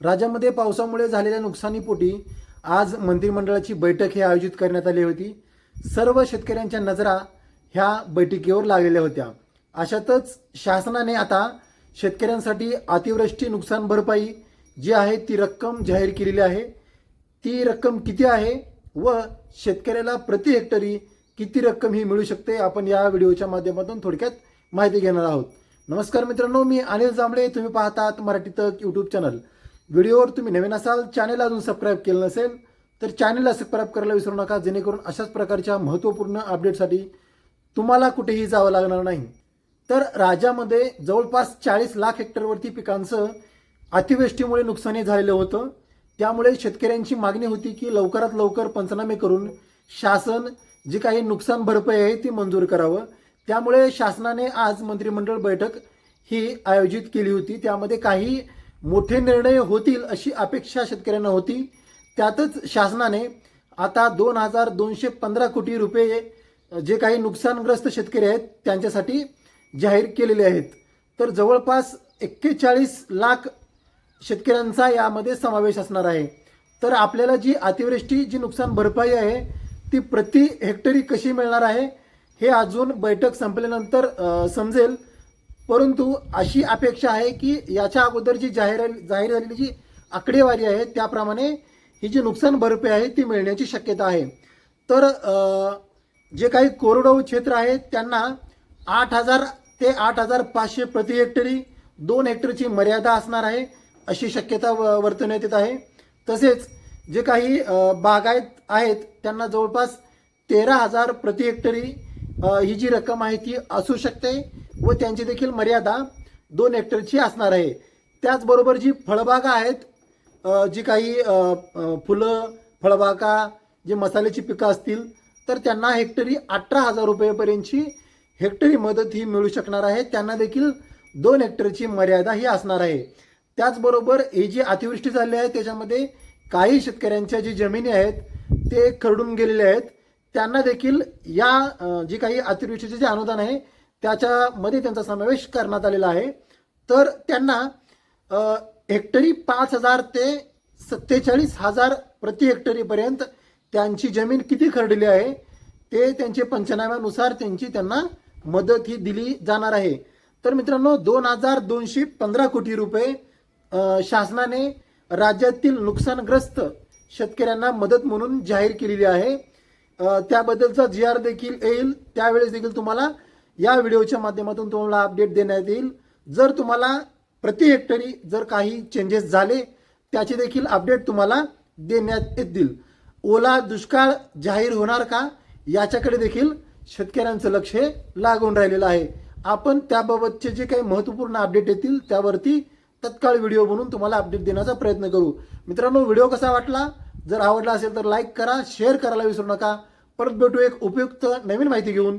राज्यामध्ये पावसामुळे झालेल्या नुकसानीपोटी आज मंत्रिमंडळाची बैठक ही आयोजित करण्यात आली होती. सर्व शेतकऱ्यांच्या नजरा ह्या बैठकीवर लागलेल्या होत्या. अशातच शासनाने आता शेतकऱ्यांसाठी अतिवृष्टी नुकसान भरपाई जी आहे ती रक्कम जाहीर केलेली आहे. ती रक्कम किती आहे व शेतकऱ्याला प्रति हेक्टरी किती रक्कम ही मिळू शकते आपण या व्हिडिओच्या माध्यमातून थोडक्यात माहिती घेणार आहोत. नमस्कार मित्रांनो मी अनिल जांभळे. तुम्ही पाहतात मराठी तक यूट्यूब चॅनल व्हिडिओवर तुम्ही नवीन असाल चॅनेल अजून सबस्क्राईब केलं नसेल तर चॅनेलला सबस्क्राईब करायला विसरू नका जेणेकरून अशाच प्रकारच्या महत्त्वपूर्ण अपडेटसाठी तुम्हाला कुठेही जावं लागणार नाही. तर राज्यामध्ये जवळपास चाळीस लाख हेक्टरवरती पिकांचं अतिवृष्टीमुळे नुकसानी झालेलं होतं. त्यामुळे शेतकऱ्यांची मागणी होती की लवकरात लवकर पंचनामे करून शासन जी काही नुकसान भरपाई आहे ती मंजूर करावं. त्यामुळे शासनाने आज मंत्रिमंडळ बैठक ही आयोजित केली होती. त्यामध्ये काही मोठे निर्णय होतील अशी अपेक्षा शेतकऱ्यांना होती. त्यातच शासनाने आता दोन हजार दोनशे पंधरा कोटी रुपये जे काही नुकसानग्रस्त शेतकरी आहेत त्यांच्यासाठी जाहीर केलेले आहेत. तर जवळपास एक्केचाळीस लाख शेतकऱ्यांचा यामध्ये समावेश असणार आहे. तर आपल्याला जी अतिवृष्टी जी नुकसान भरपाई आहे ती प्रति हेक्टरी कशी मिळणार आहे हे अजून बैठक संपल्यानंतर समजेल. परंतु अशी अपेक्षा आहे की याच्या अगोदर जी जाहीर जाहीर झालेली जी आकडेवारी आहे त्याप्रमाणे ही जी नुकसान भरपाई आहे ती मिळण्याची शक्यता आहे. तर जे काही कोरडवाहू क्षेत्र आहेत त्यांना आठ हजार ते आठ हजार पाचशे प्रति हेक्टरी दोन हेक्टरची मर्यादा असणार आहे अशी शक्यता व- वर्तवण्यात येत आहे. तसेच जे काही बागायत आहेत त्यांना जवळपास तेरा हजार प्रति हेक्टरी ही जी रक्कम आहे ती असू शकते. व त्यांची देखील मर्यादा दोन हेक्टरची असणार आहे. त्याचबरोबर जी फळबागा आहेत जी काही फुलं फळबागा जे मसाल्याची पिकं असतील तर त्यांना हेक्टरी अठरा हजार रुपयेपर्यंतची हेक्टरी मदत ही मिळू शकणार आहे. त्यांना देखील दोन हेक्टरची मर्यादा ही असणार आहे. त्याचबरोबर ही जी अतिवृष्टी झाली आहे त्याच्यामध्ये काही शेतकऱ्यांच्या जी जमिनी आहेत ते खरडून गेलेले आहेत. त्यांना देखील या जी काही अतिवृष्टीचे जे अनुदान आहे त्याच्यामध्ये त्यांचा समावेश करण्यात आलेला आहे. तर त्यांना हेक्टरी पाच हजार ते सत्तेचाळीस हजार प्रति हेक्टरीपर्यंत त्यांची जमीन किती खरडली आहे ते त्यांचे पंचनाम्यानुसार त्यांची त्यांना मदत ही दिली जाणार आहे. तर मित्रांनो दोन हजार दोनशे पंधरा कोटी रुपये शासनाने राज्यातील नुकसानग्रस्त शेतकऱ्यांना मदत म्हणून जाहीर केलेली आहे. त्याबद्दलचा जी आर देखील येईल त्यावेळेस देखील तुम्हाला या व्हिडिओच्या माध्यमातून तुम्हाला अपडेट देण्यात येईल. जर तुम्हाला प्रति हेक्टरी जर काही चेंजेस झाले त्याचे देखील अपडेट तुम्हाला देण्यात येतील. ओला दुष्काळ जाहीर होणार का? याच्याकडे देखील शेतकऱ्यांचं लक्ष हे लागून राहिलेलं आहे. आपण त्याबाबतचे जे काही महत्त्वपूर्ण अपडेट येतील त्यावरती तत्काळ व्हिडिओ बनवून तुम्हाला अपडेट देण्याचा प्रयत्न करू. मित्रांनो व्हिडिओ कसा वाटला? जर आवडला असेल तर लाईक करा शेअर करायला विसरू नका. परत भेटू एक उपयुक्त नवीन माहिती घेऊन.